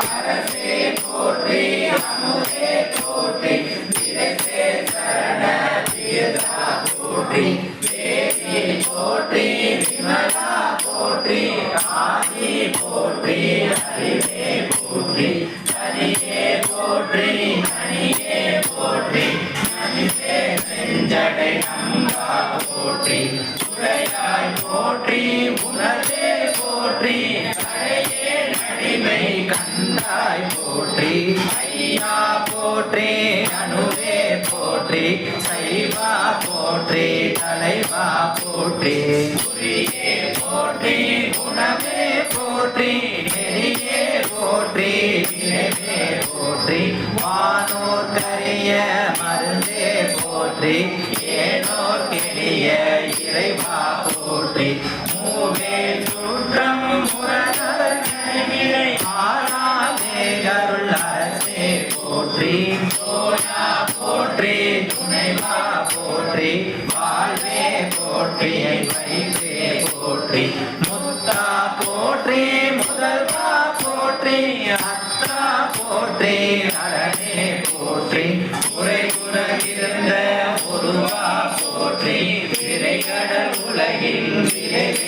அரசே போற்றி அமுதே போற்றி. கடையே நடிமை கண்டாய் போற்றி. ஐயா போற்றி அணுவே போற்றி. சைவா போற்றி தலைவா போற்றி. குறியே போற்றி குணமே போற்றி. நெறியே போற்றி போற்றி. வானோர் கரிய மருந்தே போற்றி. போற்றி சோயா போற்றி துணைவா போற்றி வாழ்வே போற்றி வைவே போற்றி முத்தா போற்றி முதல்வா போற்றி அத்தா போற்றி அரணே போற்றி குறை குறகிருந்த உருவா போற்றி திரைக்கடல் உலகில் விரைவே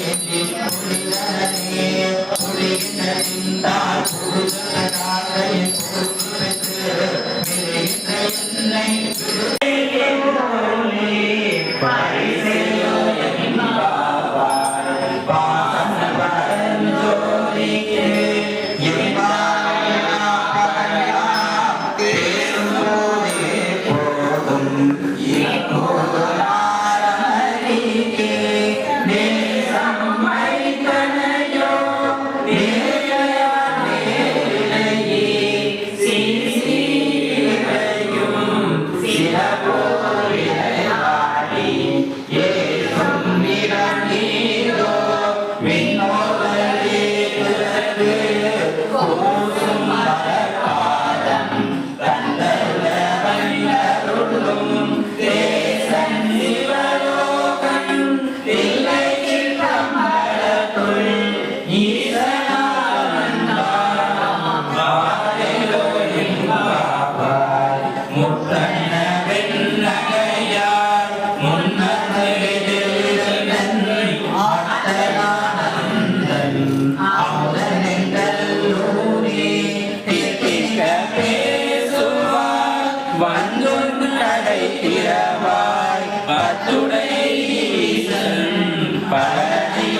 ஒளிகின்றே ஒளிகின்றே பிறவாய் பத்துடை பழனி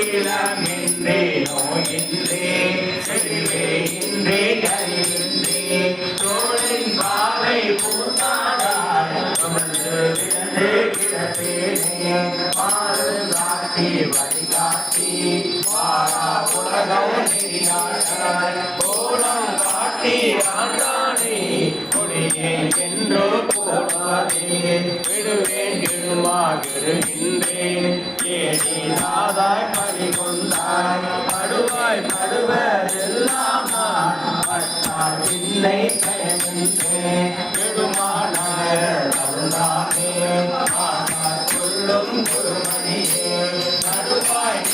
நீளம் இன்றே நோயின்றே செல்வே இன்றே கலின்றே தோளின் பாவை பூமாடாத விழந்தே கிடப்பேனே மாறு காட்டி வழிகாட்டி வாரா உலகம் நெறியாட்டாய் கோலம் காட்டி ஆண்டானே விடுவேன் படுவாய் படுவதெல்லாம் பட்டால் இல்லை பயமின்றே கெடுமான சொல்லும் குருமணியே நடுவாய்